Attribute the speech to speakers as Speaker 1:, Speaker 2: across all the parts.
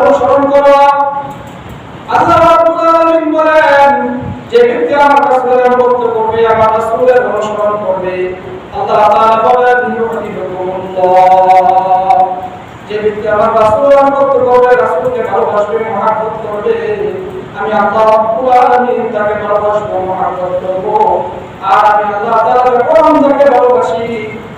Speaker 1: অনুসরণ করো। আল্লাহ রাব্বুল আলামিন আমি আল্লাহ তাকে ভালোবাসবো, মহব্বত করব। আর আমি আল্লাহ ভালোবাসি।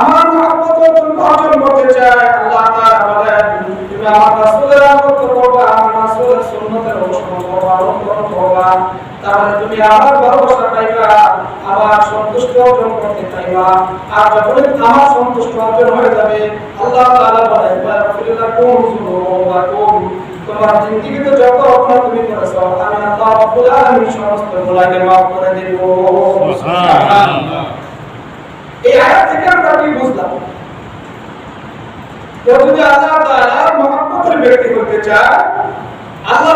Speaker 1: আমার মহব্বত অর্জন করতে চায় আল্লাহ তাআলা বলেন, তুমি আমার রাসূলের আনুগত্য করবা, আমার রাসূলের সুন্নতের অনুসরণ করবা তুমি সন্তুষ্টি অর্জন করতে পাইবা। আর যখন আমার সন্তুষ্টি অর্জন হয়ে যাবে, আল্লাহ তুমি করেছ, আমি সমস্ত গুনাহকে মাফ করে দেব। এই আয়াত থেকে আমরা কি বুঝলাম? কেউ যদি আল্লাহ ব্যক্তি চায়, আল্লাহ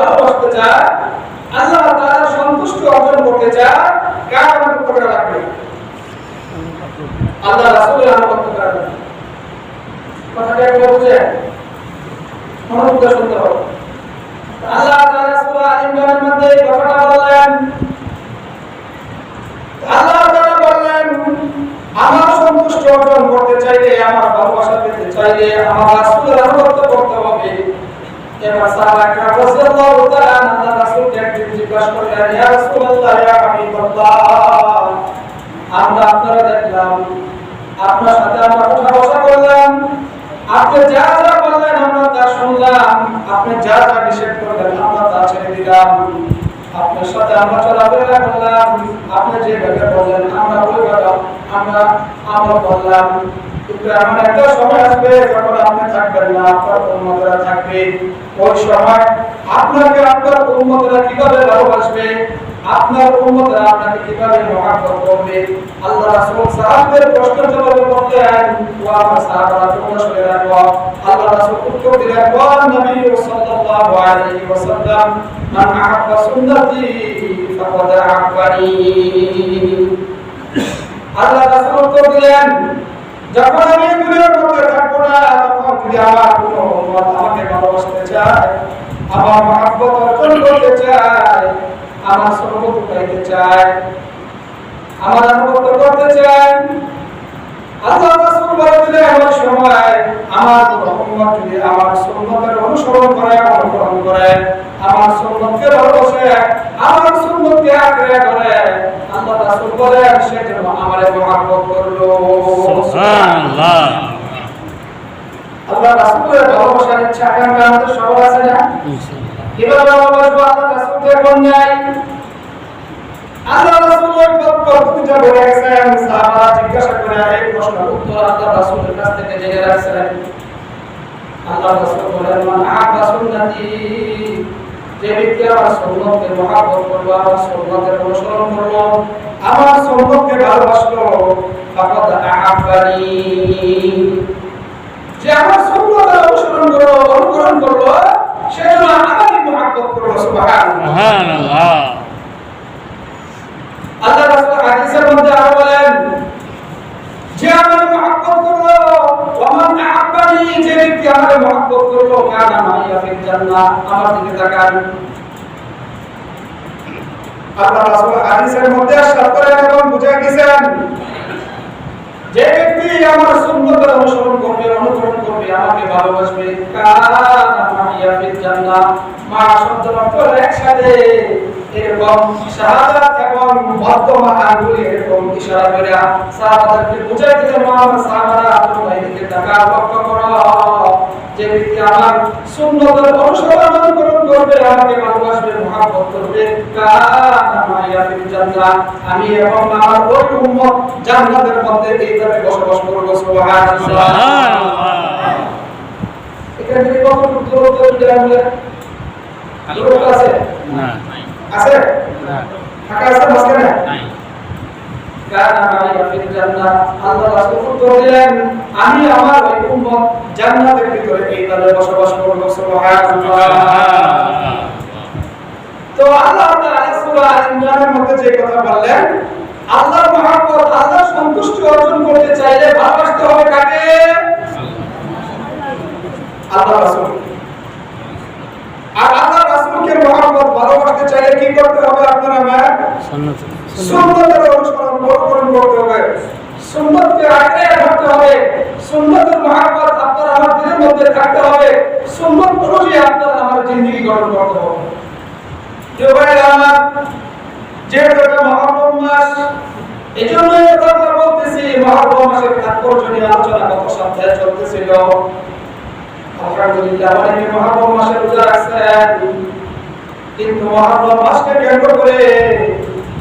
Speaker 1: ভালোবাসতে চায়, আল্লাহ সন্তুষ্টি অর্জন করতে চায়, কার করা লাগবে আল্লাহ লাগবে কথাটা মনোযোগ শুনতে হবে। আল্লাহ মধ্যে বললেন, আল্লাহ অর্জন করতে চাইলে, আমার ভালোবাসা পেতে চাইলে আমার রাসূলের অনুগত করতে হবে। এবার সাহাবা একরাম রাদিয়াল্লাহু তাআলা আল্লাহ রাসূলকে একদিন জিজ্ঞাসা করলেন, ইয়া রাসূলুল্লাহ ইয়া হাবিবাল্লাহ, আমরা আপনারা দেখলাম, আপনার সাথে আমরা কথা বসা করলাম, আপনি যা যা বললেন আমরা তা শুনলাম, আপনি যা যা নিষেধ করলেন, আমরা তা ছেড়ে দিলাম। আপনার সাথে আমরা চলাফেরা করলাম, আপনি যে ভাবে বললেন, আমরা ওই ভাবে আমরা আমরা বললাম কিন্তু এমন একটা সময় আসবে যখন আপনি থাকবেন না, আপনার উন্মতরা থাকবে। ওই সময় আপনাকে আপনার উন্মতরা কীভাবে ভালোবাসবে? আপনার উম্মতরা আপনাকে কীভাবে মহাব্বত করবে? আল্লাহ রাসূল সাহাবদের প্রশ্নের জবাবে বললেন, ওয়া আমার সাহাবারা তোমরা শুনে রাখো। আল্লাহ রাসূল উত্তর দিলেন ওয়া নবী সাল্লাল্লাহু আলাইহি ওয়াসাল্লাম, মান আহাব্বা সুন্নতি, ফাকাদ আহাব্বানি। আল্লাহ রাসূল উত্তর দিলেন, যখন আমি দুনিয়ার মধ্যে থাকব না, তখন যদি আমার কোনো উম্মত আমাকে ভালোবাসতে চায়, আমার মহাব্বত অর্জন করতে চায় আমার সর্বত পাইতে চায়। আমার আনুগত্য করতে চায়। আল্লাহ রাসূল বলে দিলেন ওই সময় আমার উম্মত যদি আমার সুন্নতের অনুসরণ করে অনুসরণ করে। আমার সুন্নতকে ভালোবাসে আমার সুন্নতকে আঁকড়ে ধরে আল্লাহ রাসূল বলেন সে যেন আমারে মহব্বত করল।
Speaker 2: সুবহানাল্লাহ।
Speaker 1: আল্লাহ রাসূলের ভালোবাসার ইচ্ছা আমাদের সবার আছে না? আমার সুন্নতকে মহাব্বত করল আমার ভালোবাসলো যে আমার সুন্নতের অনুসরণ করল সে যেন আমাকে মহাব্বত করল সুবহানাল্লাহ
Speaker 2: সুবহানাল্লাহ।
Speaker 1: আল্লাহ রাসূল হাদিসের মধ্যে আরও বলেন যে আমার মহব্বত করল ওমান আহাব্বানি যে ব্যক্তি আমার মহব্বত করল কানা মাইয়া ফিল জান্নাহ আমার বুঝাই দিয়েছেন, যে ব্যক্তি আমার সুন্নতের অনুসরণ করবে অনুসরণ করবে, আমাকে ভালোবাসবে কানা মাইয়া ফিল জান্নাহ মা শব্দের অর্থ একসাথে এরকম শাহাদাত এবং বর্তমান আঙ্গুলি এরকম ইশারা করে সাহাবাদেরকে বুঝাই দিলেন আমার সাহাবারা যে ব্যক্তি আমার সুন্নতের অনুসরণ অনুকরণ করবে আমাকে ভালোবাসবে মহাব্বত করবে। আমি এবং আমার ওই উম্মত জান্নাতের মধ্যে এইভাবে বসবাস করব সুবহানাল্লাহ। এখান কত দূর দূর আছে?
Speaker 2: না
Speaker 1: আছে?
Speaker 2: না
Speaker 1: ফাঁকা আছে মাঝখানে?
Speaker 2: নাই
Speaker 1: কানা মাইয়া ফিল জান্নাহ আল্লাহ রাসূল উত্তর দিলেন আমি আমার ওই জান্নাতের ভিতরে বসবাস করব তো আল্লাহ তাআলা ইমরানের মধ্যে যে কথা বললেন, আল্লাহর সন্তুষ্টি অর্জন করতে চাইলে ভালোবাসতে হবে কাকে? আল্লাহ রাসূল আর আল্লাহ রাসূলকে মহব্বত, ভালোবাসতে চাইলে কি করতে হবে আপনারা সুন্নতের অনুসরণ হবে। আমার দিলের মধ্যে থাকতে হবে। সুন্নত অনুযায়ী আপনার আমার মাস এই জন্য বলতেছি মহরম মাসের তাৎপর্য আলোচনা গত সপ্তাহে চলতেছিল। আলহামদুলিল্লাহ, অনেকে মহরম মাসে রোজা কিন্তু মহরম মাসকে কেন্দ্র করে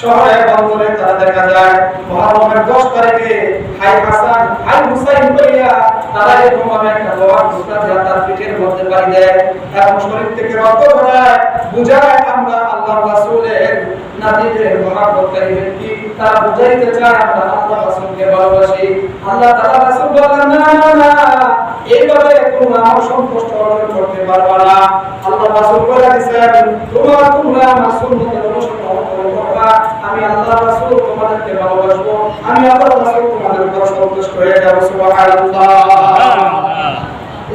Speaker 1: শহরে বন্দরে তারা দেখা যায়, মহরমের দশ তারিখে হাই হাসান, হাই হুসাইন কইয়া তারা এরকম ভাবে একটা লোহার টুকরা দিয়ে তার পিঠের মধ্যে পাড়ি দেয়। এবং শরীর থেকে রক্ত বুঝায়, আমরা আল্লাহ রাসূলের নাতিদের মহাব্বতকারী ব্যক্তি তারা বুঝাইতে চায় আমরা আল্লাহ রাসূলকে ভালোবাসি। আল্লাহ তাআলা রাসূল বলেন না না না এইভাবে তোমরা আমার সন্তুষ্ট অর্জন করতে পারবে না। আল্লাহ রাসূল বলে দিয়েছেন তোমরা তোমরা আমার সুন্নতের অনুসরণ করবা। আমি আল্লাহ রাসূল তোমাদেরকে ভালোবাসবো। আমি আল্লাহ রাসূল তোমাদের উপর সন্তুষ্ট হয়ে যাব সুবহানাল্লাহ।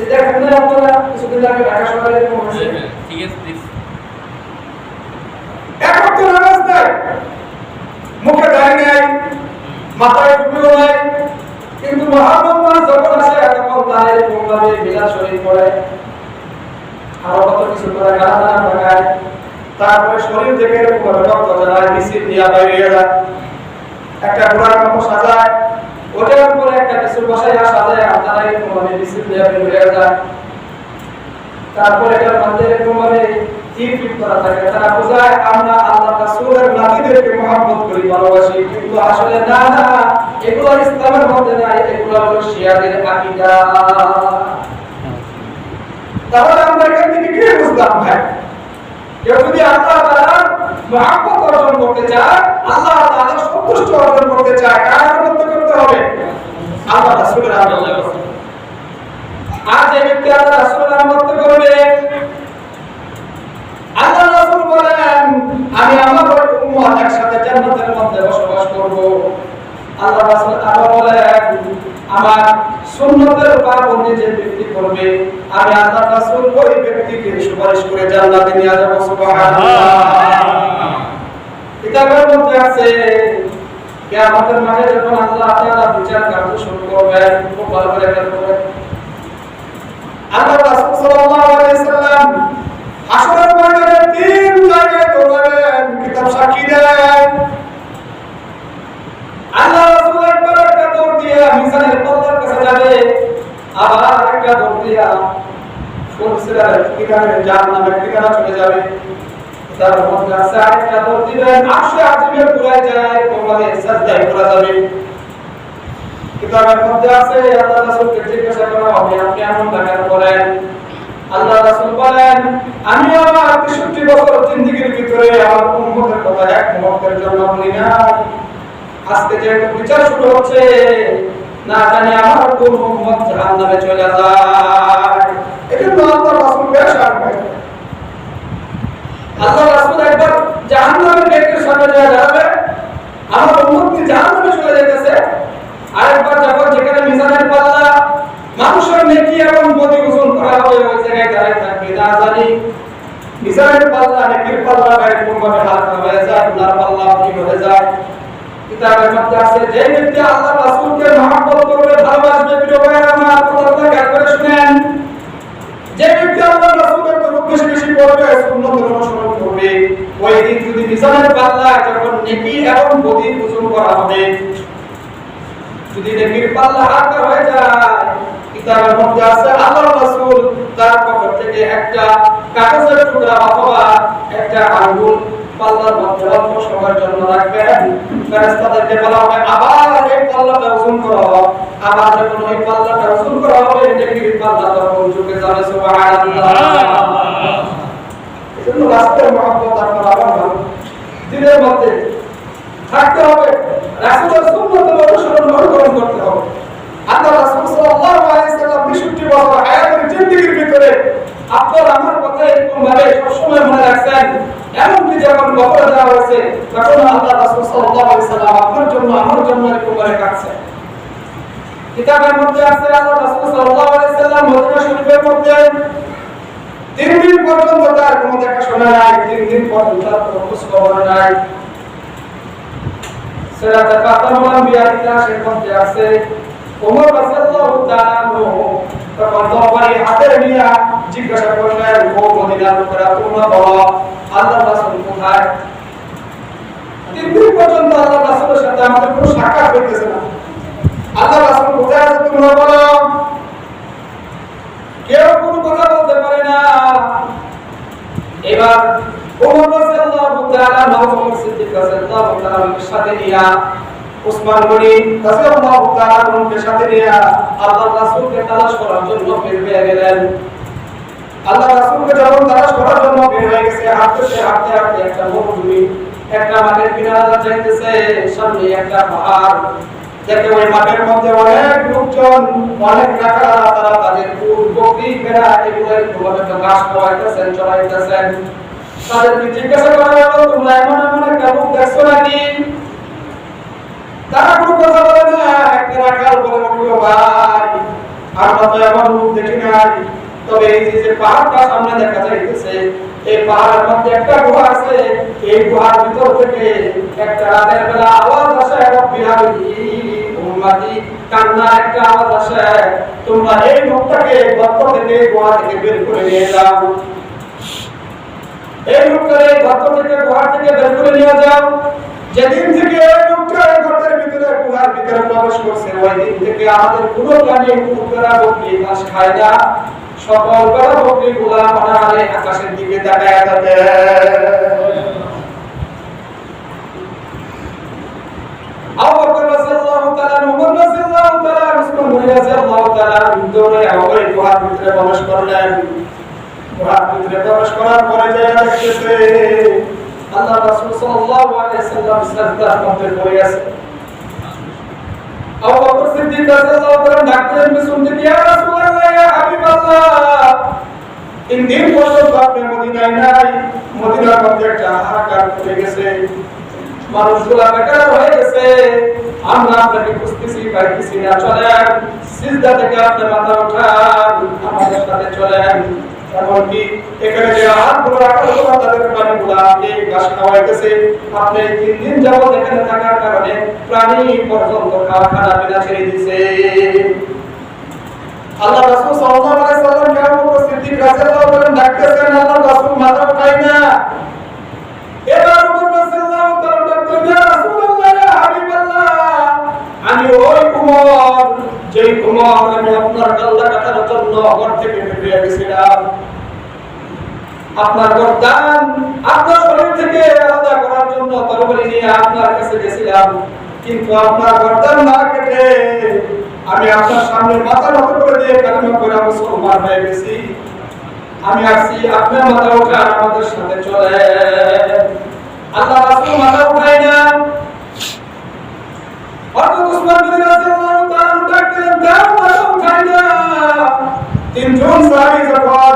Speaker 1: দেখেন আপনারা কিছুদিন আগে ঢাকা শহরে
Speaker 2: ঠিক আছে প্লিজ
Speaker 1: এক ওয়াক্ত নামাজ নাই মুখে দাড়ি নাই, মাথায় টুপিও নাই। কিন্তু মহারম মাস যখন আসে তখন তার এরকম ভাবে বিলাস শরীর পড়ে। আরও কত কিছু করে গানা দানা তারপরে শরীর থেকে এরকম রক্ত মিছিল দিয়া বেরিয়ে যায়। একটা ঘোড়ার মতো সাজায়, ওটার উপরে একটা কিছু সাজায়, আর তারা এরকম ভাবে দিয়া হয়ে যায়। তারপরে এটার মধ্যে এরকম তীর করা থাকে তারা বোঝায় আমরা আল্লাহ রাসূলের করি ভালোবাসি কিন্তু আসলে না না এগুলো ইসলামের মধ্যে এগুলো হলো শিয়াদের আকীদা তাহলে আমরা এখান থেকে কি বুঝলাম ভাই? কেউ যদি আল্লাহ তাআলা অর্জন করতে চায়, আল্লাহ তাআলার সন্তুষ্ট অর্জন করতে চায় কার মধ্যে করতে হবে আল্লাহ রাসূলের আনুগত্য করতে হবে। আর যে ব্যক্তি আল্লাহ রাসূলের আনুগত্য করবে আল্লাহ রাসূল বলেন আমি আমার ওই উম্মত একসাথে জান্নাতের মধ্যে বসবাস করব আল্লাহ রাসূল আরও বলেন আমার সুন্নতের পাবন্দি যে ব্যক্তি করবে আমি আল্লাহ রাসূল ওই ব্যক্তিকে সুপারিশ করে জান্নাতে নিয়ে যাব, সুবহানাল্লাহ। কিতাবের মধ্যে আছে যে আমাদের মাঝে যখন আল্লাহ তাআলা বিচার কার্য শুরু করবেন খুব ভালো করে করবেন আল্লাহ রাসূল সাল্লাল্লাহু আলাইহি সাল্লাম হাসরের ময়দানে তিন জায়গায় দৌড়াবেন কিতাব সাক্ষী দেন আল্লাহ রাসূল একবার একটা দৌড় দিয়ে মিজানের পাল্লার কাছে যাবে আবার একটা দৌড় দিয়া ফুলসিরার ঠিকানা জাহান্নামের ঠিকানা চলে যাবে। তার মধ্যে আছে আরেকটা দৌড় দিবেন আশে আজিমের পুরায় যায় তোমাদের সাজদায় করা যাবে। কিতাবের মধ্যে আছে, আল্লাহ রাসূলকে জিজ্ঞাসা করা হবে, আপনি এমন কেন করেন। আল্লাহ রাসূল বলেন, আমি আমার 63 বছর জিন্দেগীর ভিতরে আমার উম্মতের কথা এক মুহূর্তের জন্য বলি না। আজকে যে বিচার শুরু হচ্ছে, না জানি আমার কোন উম্মত জাহান্নামে চলে যায়। এজন্য আল্লাহ রাসূল বেশ আসবে আল্লাহ রাসূল একবার জাহান্নামের গেটের সামনে যায় দাঁড়াবে আমার উম্মত জাহান্নামে চলে যাইতেছে আরেকবার যখন যেখানে মিজানের পাল্লা মানুষের নেকি এবং বদি ওজন করা হবে ওই জায়গায় দাঁড়ায় থাকবে না জানি মিজানের পাল্লা নেকির পাল্লা এরকম ভাবে হালকা হয়ে যায় গুনার পাল্লা ভারী হয়ে যায় কিতাবের মধ্যে আছে, যে ব্যক্তি আল্লাহ রাসূলকে মহব্বত করবে, ভালোবাসবে, প্রিয় ভাইয়েরা আমার কথাটা খেয়াল করে শুনেন যে ব্যক্তি আল্লাহ রাসূলের তরফ বেশি বেশি পড়বে সুন্নতের অনুসরণ করবে। ওই দিন যদি মিজানের পাল্লা যখন নেকি এবং বদি ওজন করা হবে, যদি নেকির পাল্লা হালকা হয়ে যায় কিতাবের মধ্যে আছে আল্লাহ রাসূল, তার পক্ষ থেকে একটা কাগজের টুকরা অথবা একটা আঙ্গুল পাল্লার মধ্যে অল্প সময়ের জন্য রাখবেন। ফেরেশতাদেরকে বলা হবে, আবার এই পাল্লাটা ওজন করো। আবার যখন ওই পাল্লাটা ওজন করা হবে, নেকির পাল্লা তখন ঝুঁকে যাবে, সুবহানাল্লাহ। এজন্য রাসূলের আপনার আমার ভালো দিনের মধ্যে থাকতে হবে, রাসূলের সুন্নাত অনুসরণ অনুকরণ করতে হবে। আল্লাহ রাসূল সাল্লাল্লাহু আলাইহি সাল্লাম 62 বছর হায়াতের জিন্দেগির ভিতরে আপনার আমার কথা এরকম ভাবে সবসময় মনে রাখছেন, এমনকি যখন কবরে দেওয়া হয়েছে, তখন আল্লাহ রাসূল সাল্লাল্লাহু আলাইহি সাল্লাম আপনার জন্য, আমার জন্য এরকম ভাবে কাটছেন কিতাবের মধ্যে আছে, আল্লাহ রাসূল সাল্লাল্লাহু আলাইহি সাল্লাম মদিনা শরীফের মধ্যে তিন দিন পর্যন্ত তার কোনো দেখাশোনা নাই তিন দিন পর্যন্ত তার কোনো খোঁজ খবর নাই। সিরাতে ফাতাহুল আম্বিয়া ইতিহাসের মধ্যে আছে, ওমর রাদিয়াল্লাহু তাআলা তখন তরবারি হাতে নিয়ে জিজ্ঞাসা করলেন, ও মদিনার লোকেরা, তোমরা বলো আল্লাহ রাসূল কোথায়? তিন দিন পর্যন্ত আল্লাহ রাসূলের সাথে আমাদের কোনো সাক্ষাৎ হইতেছে না। আল্লাহ রাসূল কোথায় আছে তোমরা বলো? কেউ কোনো কথা বলতে পারে না। এবার ওমর রাদিয়াল্লাহু তাআলা নবী সিদ্দিক রাদিয়াল্লাহু তাআলার সাথে নিয়া, উসমান গনি রাদিয়াল্লাহু তাআলার সাথে নিয়া আল্লাহ রাসূলকে তালাশ করার জন্য বের হয়ে গেলেন। আল্লাহ রাসূলকে যখন তালাশ করার জন্য বের হয়ে গেছে, হাঁটতে হাঁটতে হাঁটতে একটা মরুভূমি, একটা মাঠের কিনারা যাইতেছে, সামনে একটা পাহাড়। দেখে ওই মাঠের মধ্যে অনেক লোকজন, অনেক টাকারা তারা তাদের উট বকরি এগুলো এরকমভাবে তো ঘাস খাওয়াইতেছেন চড়াইতেছেন তাদেরকে জিজ্ঞাসা করা হলো তোমরা এমন এমন একটা লোক দেখছ নাকি? তারা কোনো কথা বলে না, একটা রাখাল বলে উঠল ভাই, আমরা তো এমন লোক দেখি নাই। তবে এই যে পাহাড়টা সামনে দেখা যাইতেছে, এই পাহাড়ের মধ্যে একটা গুহা আছে। এই গুহার ভিতর থেকে একটা রাতের বেলা আওয়াজ আসে, রব্বি হাবিবি উম্মতি কান্না একটা আওয়াজ আসে। তোমরা এই লোকটাকে গর্ত থেকে গুহা থেকে বের করে নিয়ে যাও। এই লোকটাকে গর্ত থেকে গুহা থেকে বের করে নিয়ে যাও। যেদিন থেকে এই লোকটা গর্তের ভিতরে গুহার ভিতরে প্রবেশ করছে ওই দিন থেকে আমাদের কোনো প্রাণী কোনো বকরি ঘাস খায় না। সকল বেড়া বকরি গুলা মনে আকাশের দিকে তাকায় থাকে। আবু রাদিয়াল্লাহু তাআলা দৌড়ে ওই গুহার ভিতরে প্রবেশ করলেন, গুহার ভিতরে প্রবেশ করার পরে যে দেখতেছে, আল্লাহ রাসূল সাল্লাল্লাহু আলাইহি সাল্লাম সাজদার মধ্যে পড়ে আছে। আবু সিদ্দিক রাদিয়াল্লাহু তাআলা ডাকলেন, পিছন থেকে, ইয়া রাসূলুল্লাহ, ইয়া হাবিবাল্লাহ, তিন দিন পর্যন্ত আপনি মদিনায় নাই। মদিনার মধ্যে একটা হাহাকার পড়ে গেছে। মানুষগুলা বেকার হয়ে গেছে। আমরা আপনাকে খুঁজতেছি, পাইতেছি না, চলেন। সিজদা থেকে আপনি মাথা উঠান আমাদের সাথে চলেন। এমনকি এখানে যে আহারগুলো রাখা হলো, তাদের প্রাণীগুলো আপনি ঘাস খাওয়াইতেছে। আপনি তিন দিন যাবত এখানে থাকার কারণে প্রাণী পর্যন্ত খাওয়া খানা পিনা ছেড়ে দিছে। আল্লাহ রাসূল সাল্লাল্লাহু আলাইহি সাল্লাম কেন সিদ্দিক রাদিয়াল্লাহু তাআলা ডাকতেছেন, আল্লাহ রাসূল মাথা উঠাই না এবার উমর রাদিয়াল্লাহু তাআলা ডাকতেন ইয়া রাসূলুল্লাহ ইয়া হাবিবাল্লাহ আমি ওই উমর যেই আমি আপনার আপনার সামনে আসছি আপনার মাথা উঠান, আমাদের সাথে চলে আল্লাহ মাথা উঠাই না হযরত উসমান বিন রাদিয়াল্লাহু তাআলা ডাকলেন দাও মাথা উঠাই না তিনজন সাহাবী যখন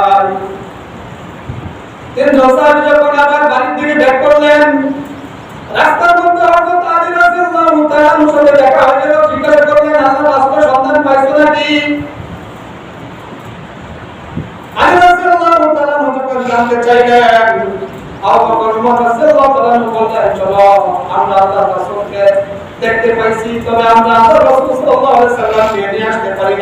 Speaker 1: তিনজন সাহাবী যখন আবার বাড়ির দিকে ব্যাক করলেন, রাস্তার মধ্যে হযরত আলী রাদিয়াল্লাহু তাআলার দেখা হয়ে গেল জিজ্ঞাসা করলেন? আল্লাহ রাসূলের সন্ধান পাইছো নাকি? আলী রাদিয়াল্লাহু দেখতে পাইছি। আমরা আল্লাহর রাসূল সাল্লাল্লাহু নিয়ে আসতে পারি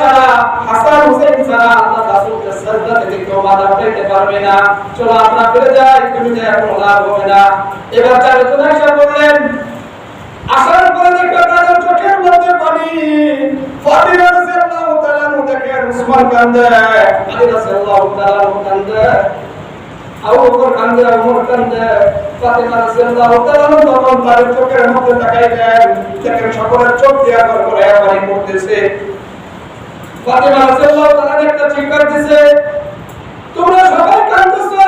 Speaker 1: ছাড়া, হাসান হুসাইন ছাড়া আল্লাহর রাসূলকে সাজদা থেকে কেউ বাধা পেতে পারবে না। চলো আমরা ফিরে যাই তুমি যে এখন লাভ হবে না। এবার চারজন এসে বললেন আসার পরে দেখবে তাদের চোখের মধ্যে পানি। ফাতিমা রাদিয়াল্লাহু তাআলা দেখেন উসমান কান্দে। আলী রাদিয়াল্লাহু তাআলা কান্দে। আবু বকর কান্দে ওমর কান্দে। ফাতিমা রাদিয়াল্লাহু তাআলা তখন তাদের চোখের মধ্যে তাকাইলেন। দেখেন সকলের চোখ দিয়া করে করে পড়তেছে। ফাতিমা রাদিয়াল্লাহু তাআলা একটা চিৎকার দিছে। তোমরা সবাই কাঁদতেছো।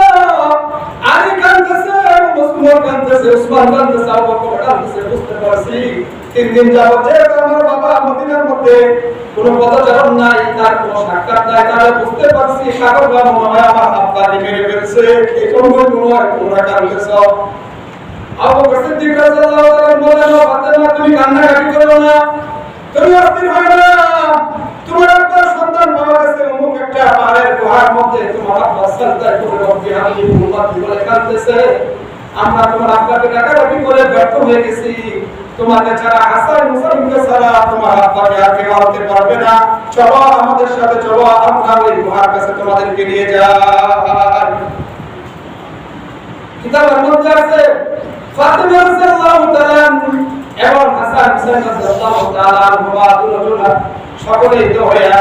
Speaker 1: আলী কাঁদতেছে মুসলমান কাঁদতেছে, উসমান কাঁদতেছে, আবু বকর কাঁদতেছে, বুঝতে পারছি। তিন দিন যাবত যেহেতু আমার বাবা মদিনার মধ্যে কোনো পদচারণ নাই, তার কোনো সাক্ষাৎ নাই তাহলে বুঝতে পারছি, সাগর বা মনে হয় আমার আব্বা মেরে ফেলছে। জন্য মনে হয় তোমরা কাঁদতেছ। আবু বকর সিদ্দিক রাদিয়াল্লাহু তাআলা বললেন ও ফাতেমা, তুমি কান্নাকাটি করো না। তুমি অস্থির হয় না। তোমার আব্বার সন্তান বাবা কাছে একটা পাহাড়ের গুহার মধ্যে তোমার সাজদা করে রব্বি হাবলি উম্মতি বলে কাঁদতেছে আমরা তোমার আব্বাকে ডাকাডাকি করে ব্যর্থ হয়ে গেছি। তোমাকে ছাড়া হাসান মুসালিমকে ছাড়া তোমার আব্বাকে আর কেউ আনতে পারবে না। চলো আমাদের সাথে, চলো আমরা ওই গুহার কাছে তোমাদেরকে নিয়ে যাই। কিতাবের মধ্যে আছে, ফাতিমা রাদিয়াল্লাহু তাআলা এবং হাসান হুসাইন রাদিয়াল্লাহু তাআলা সকলেই তো হইয়া